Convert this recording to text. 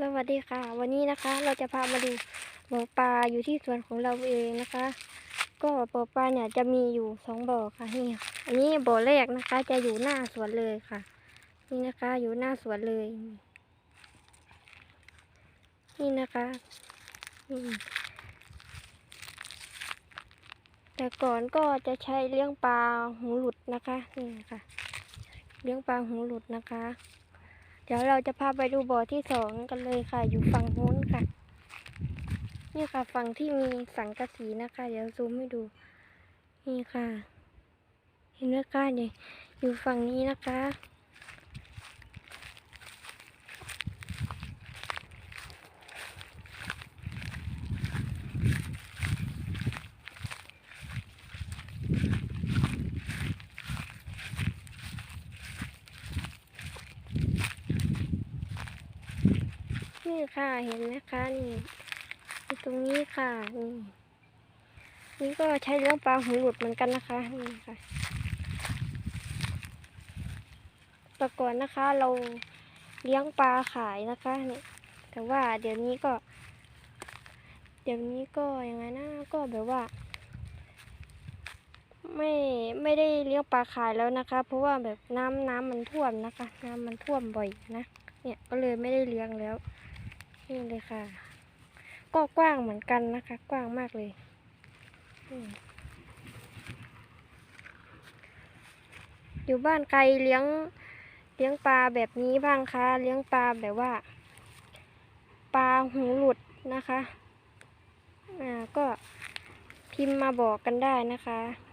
สวัสดีค่ะ วันนี้นะคะเราจะพามาดูบ่อปลาอยู่ที่สวนของเราเองนะคะ ก็บ่อปลาเนี่ยจะมีอยู่สองบ่อค่ะนี่อันนี้บ่อแรกนะคะ จะอยู่หน้าสวนเลยค่ะ นี่นะคะอยู่หน้าสวนเลย นี่นะคะแต่ก่อนก็จะใช้เลี้ยงปลาหูหลุดนะคะนี่ค่ะ เลี้ยงปลาหูหลุดนะคะ เดี๋ยวเราจะพาไปดูบ่อที่สองกันเลยค่ะ อยู่ฝั่งโน้นค่ะ นี่ค่ะฝั่งที่มีสังกะสีนะคะ เดี๋ยวซูมให้ดู นี่ค่ะ เห็นไหมคะเนี่ยอยู่ฝั่งนี้นะคะ นี่ค่ะเห็นไหมคะนี่อยู่ตรงนี้ค่ะนี่นี่ก็ใช้เลี้ยงปลาหูหลุดเหมือนกันนะคะนี่ค่ะแต่ก่อนนะคะเราเลี้ยงปลาขายนะคะนี่แต่ว่าเดี๋ยวนี้ก็ เดี๋ยวนี้ก็ยังไงนะก็แบบว่า ไม่ไม่ได้เลี้ยงปลาขายแล้วนะคะ เพราะว่าแบบน้ำน้ำมันท่วมนะคะ น้ำมันท่วมบ่อยนะเนี่ยก็เลยไม่ได้เลี้ยงแล้ว นี่เลยค่ะ ก็กว้างเหมือนกันนะคะ กว้างมากเลยอยู่บ้านใครเลี้ยงเลี้ยงปลาแบบนี้บ้างคะเลี้ยงปลาแบบว่า ปลาหูหลุดนะคะ อ่าก็พิมพ์มาบอกกันได้นะคะ